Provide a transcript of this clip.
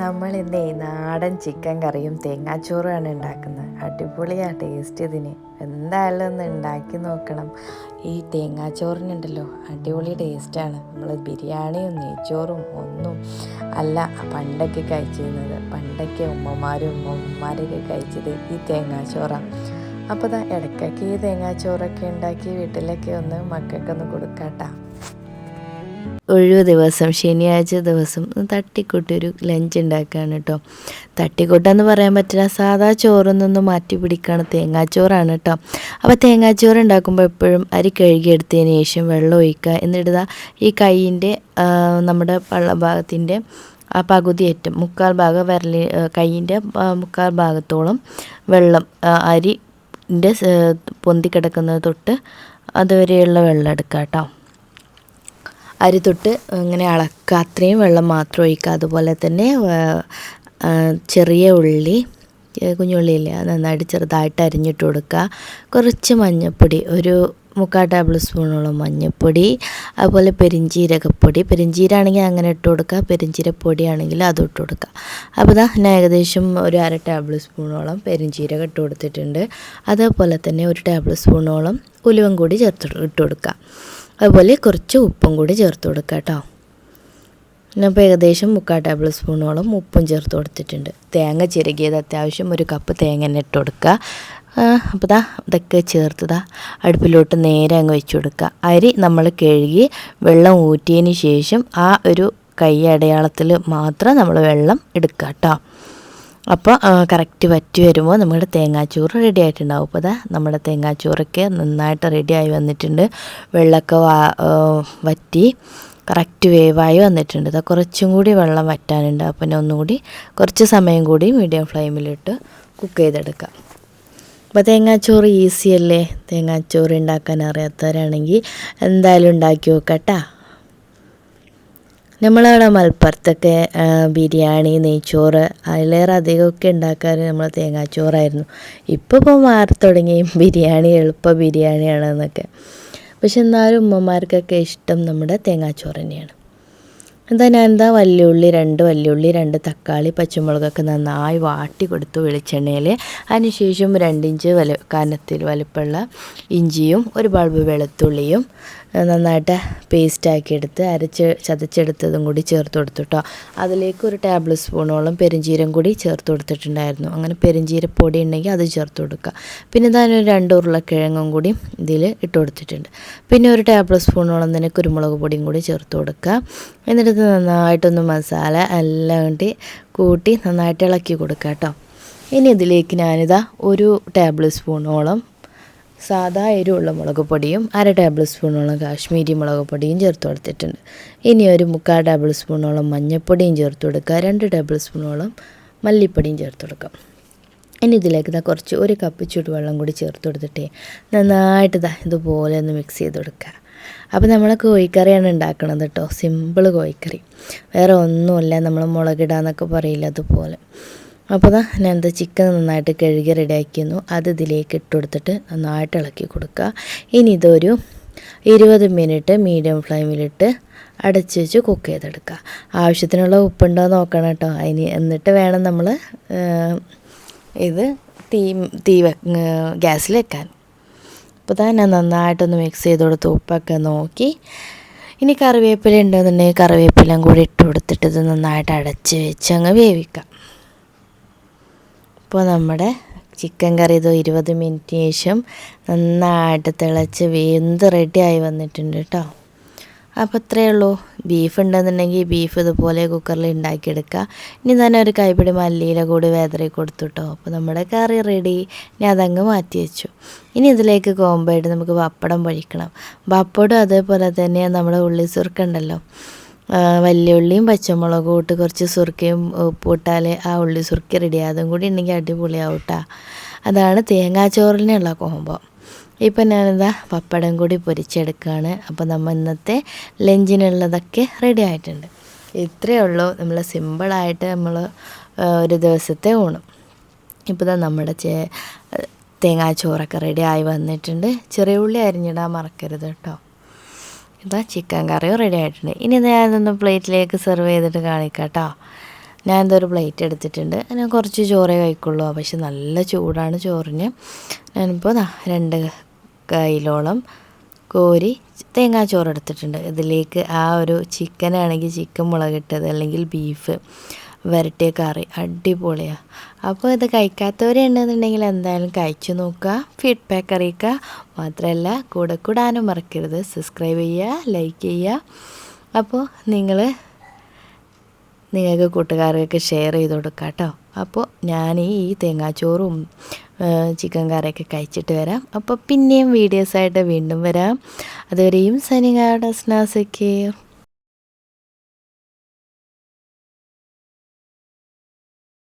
നമ്മൾ ഇന്ന് നാടൻ ചിക്കൻ കറിയും തേങ്ങാച്ചോറുമാണ് ഉണ്ടാക്കുന്നത്. അടിപൊളിയാണ് ടേസ്റ്റ് ഇതിന്. എന്തായാലും ഒന്ന് ഉണ്ടാക്കി നോക്കണം. ഈ തേങ്ങാച്ചോറിനുണ്ടല്ലോ അടിപൊളി ടേസ്റ്റാണ് നമ്മൾ ബിരിയാണിയും നെയ്ച്ചോറും ഒന്നും അല്ല പണ്ടൊക്കെ കഴിച്ചിരുന്നത്. പണ്ടൊക്കെ ഉമ്മമാരും ഉമ്മമാരൊക്കെ കഴിച്ചത് ഈ തേങ്ങാച്ചോറാണ് അപ്പോൾ ഇടയ്ക്കൊക്കെ ഈ തേങ്ങാച്ചോറൊക്കെ ഉണ്ടാക്കി വീട്ടിലൊക്കെ ഒന്ന് മക്കൾക്കൊന്ന് കൊടുക്കാട്ടാ. ഒഴിവ് ദിവസം ശനിയാഴ്ച ദിവസം തട്ടിക്കൂട്ടി ഒരു ലഞ്ച് ഉണ്ടാക്കുകയാണ് കേട്ടോ തട്ടിക്കൂട്ടെന്ന് പറയാൻ പറ്റില്ല സാധാ ചോറിൽ നിന്ന് മാറ്റി പിടിക്കുകയാണ് തേങ്ങാച്ചോറാണ് കേട്ടോ അപ്പോൾ തേങ്ങാച്ചോറ് ഉണ്ടാക്കുമ്പോൾ എപ്പോഴും അരി കഴുകിയെടുത്തതിന് ശേഷം വെള്ളം ഒഴിക്കുക. എന്നിട്ട് ഈ കൈയിന്റെ നമ്മുടെ പള്ള ഭാഗത്തിന്റെ ആ പകുതി ഏറ്റം മുക്കാൽ ഭാഗം വിരലി കൈയിന്റെ മുക്കാൽ ഭാഗത്തോളം വെള്ളം അരിന്റെ പൊന്തിക്കിടക്കുന്നത് തൊട്ട് അതുവരെയുള്ള വെള്ളം എടുക്കാം കേട്ടോ അരി തൊട്ട് ഇങ്ങനെ അളക്കുക. അത്രയും വെള്ളം മാത്രം ഒഴിക്കുക. അതുപോലെ തന്നെ ചെറിയ ഉള്ളി കുഞ്ഞുള്ളിയില്ലേ അത് നന്നായിട്ട് ചെറുതായിട്ട് അരിഞ്ഞിട്ട് കൊടുക്കുക. കുറച്ച് മഞ്ഞൾപ്പൊടി ഒരു മുക്കാൽ ടേബിൾ സ്പൂണോളം മഞ്ഞൾപ്പൊടി അതുപോലെ പെരിഞ്ചീരകപ്പൊടി. പെരിഞ്ചീരാണെങ്കിൽ അങ്ങനെ ഇട്ട് കൊടുക്കുക. പെരിഞ്ചീരപ്പൊടി ആണെങ്കിൽ അതും ഇട്ട് കൊടുക്കുക. അപ്പോൾ ഇതാ ഞാൻ ഏകദേശം ഒരു അര ടേബിൾ സ്പൂണോളം പെരിഞ്ചീരകം ഇട്ട് കൊടുത്തിട്ടുണ്ട്. അതേപോലെ തന്നെ ഒരു ടേബിൾ സ്പൂണോളം ഉലുവൻ കൂടി ചേർത്ത് ഇട്ട് കൊടുക്കുക. അതുപോലെ കുറച്ച് ഉപ്പും കൂടി ചേർത്ത് കൊടുക്കുക കേട്ടോ. ഇപ്പോൾ ഏകദേശം മുക്കാൽ ടേബിൾ സ്പൂണോളം ഉപ്പും ചേർത്ത് കൊടുത്തിട്ടുണ്ട്. തേങ്ങ ചിരകിയത് അത്യാവശ്യം ഒരു കപ്പ് തേങ്ങ തന്നെ ഇട്ട് കൊടുക്കുക. അപ്പോൾ ദാ ഇതൊക്കെ ചേർത്തതാ അടുപ്പിലോട്ട് നേരെ അങ്ങ് വെച്ച് കൊടുക്കുക. അരി നമ്മൾ കഴുകി വെള്ളം ഊറ്റിയതിന് ശേഷം ആ ഒരു കൈ അടയാളത്തിൽ മാത്രം നമ്മൾ വെള്ളം എടുക്കുക കേട്ടോ. അപ്പോൾ കറക്റ്റ് വറ്റി വരുമ്പോൾ നമ്മുടെ തേങ്ങാച്ചോറ് റെഡി ആയിട്ടുണ്ടാവും. അപ്പോൾ അതാ നമ്മുടെ തേങ്ങാച്ചോറൊക്കെ നന്നായിട്ട് റെഡി ആയി വന്നിട്ടുണ്ട്. വെള്ളമൊക്കെ വറ്റി കറക്റ്റ് വേവായി വന്നിട്ടുണ്ട്. ഇതാ കുറച്ചും കൂടി വെള്ളം വറ്റാനുണ്ട്. അപ്പം പിന്നെ ഒന്നുകൂടി കുറച്ച് സമയം കൂടി മീഡിയം ഫ്ലെയിമിലിട്ട് കുക്ക് ചെയ്തെടുക്കാം. അപ്പോൾ തേങ്ങാച്ചോറ് ഈസി അല്ലേ? തേങ്ങാച്ചോറ് ഉണ്ടാക്കാൻ അറിയാത്തവരാണെങ്കിൽ എന്തായാലും ഉണ്ടാക്കി നോക്കട്ടാ നമ്മളവിടെ മലപ്പുറത്തൊക്കെ ബിരിയാണി നെയ്ച്ചോറ് അതിലേറെ അധികമൊക്കെ ഉണ്ടാക്കാറ് നമ്മൾ തേങ്ങാച്ചോറായിരുന്നു. ഇപ്പോൾ ഇപ്പോൾ മാറി തുടങ്ങി. ബിരിയാണി എളുപ്പ ബിരിയാണിയാണെന്നൊക്കെ. പക്ഷെ എന്നാലും ഉമ്മമാർക്കൊക്കെ ഇഷ്ടം നമ്മുടെ തേങ്ങാച്ചോറ് തന്നെയാണ്. എന്താ ഞാൻ എന്താ വല്യുള്ളി രണ്ട് വല്യുള്ളി രണ്ട് തക്കാളി പച്ചമുളകൊക്കെ നന്നായി വാട്ടി കൊടുത്തു വെളിച്ചെണ്ണയിൽ. അതിനുശേഷം രണ്ടിഞ്ച് വല കനത്തിൽ വലുപ്പമുള്ള ഇഞ്ചിയും ഒരു ബൾബ് വെളുത്തുള്ളിയും നന്നായിട്ട് പേസ്റ്റാക്കി എടുത്ത് അരച്ച് ചതച്ചെടുത്തതും കൂടി ചേർത്ത് കൊടുത്തു കേട്ടോ അതിലേക്ക് ഒരു ടേബിൾ സ്പൂണോളം പെരിഞ്ചീരം കൂടി ചേർത്ത് കൊടുത്തിട്ടുണ്ടായിരുന്നു. അങ്ങനെ പെരിഞ്ചീരപ്പൊടി ഉണ്ടെങ്കിൽ അത് ചേർത്ത് കൊടുക്കുക. പിന്നെ ഇതായാലും രണ്ട് ഉരുളക്കിഴങ്ങും കൂടി ഇതിൽ ഇട്ട് കൊടുത്തിട്ടുണ്ട്. പിന്നെ ഒരു ടേബിൾ സ്പൂണോളം തന്നെ കുരുമുളക് പൊടിയും കൂടി ചേർത്ത് കൊടുക്കുക. എന്നിട്ട് നന്നായിട്ടൊന്ന് മസാല എല്ലാം കൂടി കൂട്ടി നന്നായിട്ട് ഇളക്കി കൊടുക്കുക കേട്ടോ ഇനി ഇതിലേക്ക് ഞാനിതാ ഒരു ടേബിൾ സ്പൂണോളം സാധാ എരിവുള്ള മുളക് പൊടിയും അര ടേബിൾ സ്പൂണോളം കാശ്മീരി മുളക് പൊടിയും ചേർത്ത് കൊടുത്തിട്ടുണ്ട്. ഇനി ഒരു മുക്കാൽ ടേബിൾ സ്പൂണോളം മഞ്ഞൾപ്പൊടിയും ചേർത്ത് കൊടുക്കുക. രണ്ട് ടേബിൾ സ്പൂണോളം മല്ലിപ്പൊടിയും ചേർത്ത് കൊടുക്കാം ഇനി ഇതിലേക്ക് ഇതാ കുറച്ച് ഒരു കപ്പ് ചുടുവെള്ളം കൂടി ചേർത്ത് കൊടുത്തിട്ടേ നന്നായിട്ട് ഇതാ ഇതുപോലെ ഒന്ന് മിക്സ് ചെയ്ത് കൊടുക്കുക. അപ്പോൾ നമ്മൾ കോഴിക്കറിയാണ് ഉണ്ടാക്കണത് കേട്ടോ സിമ്പിൾ കോഴിക്കറി. വേറെ ഒന്നുമില്ല. നമ്മൾ മുളകിടാന്നൊക്കെ പറയില്ല അതുപോലെ. അപ്പോൾ ദാ ഞാൻ എന്താ ചിക്കൻ നന്നായിട്ട് കഴുകി റെഡിയാക്കിയിരുന്നു അത് ഇതിലേക്ക് ഇട്ട് കൊടുത്തിട്ട് നന്നായിട്ട് ഇളക്കി കൊടുക്കുക. ഇനി ഇതൊരു ഇരുപത് മിനിറ്റ് മീഡിയം ഫ്ലെയിമിലിട്ട് അടച്ച് വെച്ച് കുക്ക് ചെയ്തെടുക്കുക. ആവശ്യത്തിനുള്ള ഉപ്പുണ്ടോ നോക്കണം കേട്ടോ. അതിന് എന്നിട്ട് വേണം നമ്മൾ ഇത് തീ തീ ഗ്യാസിൽ വെക്കാൻ. അപ്പോൾ തന്നെ ഞാൻ നന്നായിട്ടൊന്ന് മിക്സ് ചെയ്ത് കൊടുത്ത് ഉപ്പൊക്കെ നോക്കി. ഇനി കറിവേപ്പില ഉണ്ടെന്നുണ്ടെങ്കിൽ കറിവേപ്പിലയും കൂടി ഇട്ട് കൊടുത്തിട്ട് ഇത് നന്നായിട്ട് അടച്ച് വെച്ച് അങ്ങ് വേവിക്കാം. ഇപ്പോൾ നമ്മുടെ ചിക്കൻ കറി ഇത് ഇരുപത് മിനിറ്റിന് ശേഷം നന്നായിട്ട് തിളച്ച് വെന്ത് റെഡിയായി വന്നിട്ടുണ്ട് കേട്ടോ അപ്പോൾ ഇത്രയേ ഉള്ളൂ. ബീഫ് ഉണ്ടെന്നുണ്ടെങ്കിൽ ബീഫ് ഇതുപോലെ കുക്കറിൽ ഉണ്ടാക്കിയെടുക്കുക ഇനി തന്നെ ഒരു കൈപ്പിടി മല്ലിയില കൂടി വേദറി കൊടുത്തു കേട്ടോ അപ്പോൾ നമ്മുടെ കറി റെഡി ഇനി അതങ്ങ് മാറ്റി വെച്ചു. ഇനി ഇതിലേക്ക് കോമ്പായിട്ട് നമുക്ക് പപ്പടം പൊഴിക്കണം പപ്പടം അതേപോലെ തന്നെ നമ്മുടെ ഉള്ളി സുർക്കുണ്ടല്ലോ വലിയുള്ളിയും പച്ചമുളകും ഇട്ട് കുറച്ച് സുർക്കയും ഉപ്പിട്ടാൽ ആ ഉള്ളി സുർക്ക റെഡി അതും കൂടി ഉണ്ടെങ്കിൽ അടിപൊളിയാവും കേട്ടോ അതാണ് തേങ്ങാച്ചോറിനുള്ള കോമ്പോ ഇപ്പം ഞാനിതാ പപ്പടം കൂടി പൊരിച്ചെടുക്കുകയാണ് അപ്പോൾ നമ്മൾ ഇന്നത്തെ ലഞ്ചിനുള്ളതൊക്കെ റെഡി ആയിട്ടുണ്ട്. ഇത്രയേ ഉള്ളൂ. നമ്മൾ സിമ്പിളായിട്ട് നമ്മൾ ഒരു ദിവസത്തെ ഊണും. ഇപ്പോൾ ഇതാ നമ്മുടെ ചേ തേങ്ങാച്ചോറൊക്കെ റെഡി ആയി വന്നിട്ടുണ്ട്. ചെറിയ ഉള്ളി അരിഞ്ഞിടാൻ മറക്കരുത് കേട്ടോ. ഇതാ ചിക്കൻ കറിയും റെഡി ആയിട്ടുണ്ട്. ഇനി ഞാനൊന്ന് പ്ലേറ്റിലേക്ക് സെർവ് ചെയ്തിട്ട് കാണിക്കാം കേട്ടോ ഞാൻ എന്തൊരു പ്ലേറ്റ് എടുത്തിട്ടുണ്ട്. ഞാൻ കുറച്ച് ചോറേ കഴിക്കുള്ളൂ. പക്ഷെ നല്ല ചൂടാണ് ചോറിന്. ഞാനിപ്പോൾ രണ്ട് കയ്യിലോളം കോരി തേങ്ങാ ചോറ് എടുത്തിട്ടുണ്ട്. ഇതിലേക്ക് ആ ഒരു ചിക്കനാണെങ്കിൽ ചിക്കൻ മുളകിട്ടത് അല്ലെങ്കിൽ ബീഫ് വരട്ടിയ കറി അടിപൊളിയാണ് അപ്പോൾ ഇത് കഴിക്കാത്തവരുണ്ടെന്നുണ്ടെങ്കിൽ എന്തായാലും കഴിച്ചു നോക്കുക ഫീഡ്ബാക്ക് അറിയിക്കുക. മാത്രമല്ല കൂടെ കൂടാനും മറക്കരുത്. സബ്സ്ക്രൈബ് ചെയ്യുക ലൈക്ക് ചെയ്യുക. അപ്പോൾ നിങ്ങൾ നിങ്ങൾക്ക് കൂട്ടുകാർക്കൊക്കെ ഷെയർ ചെയ്ത് കൊടുക്കാം കേട്ടോ. അപ്പോൾ ഞാൻ ഈ തേങ്ങാച്ചോറും ചിക്കൻ കറിയൊക്കെ കഴിച്ചിട്ട് വരാം. അപ്പോൾ പിന്നെയും വീഡിയോസായിട്ട് വീണ്ടും വരാം. അതുവരെയും സനിക അസ്നാസക്കീർ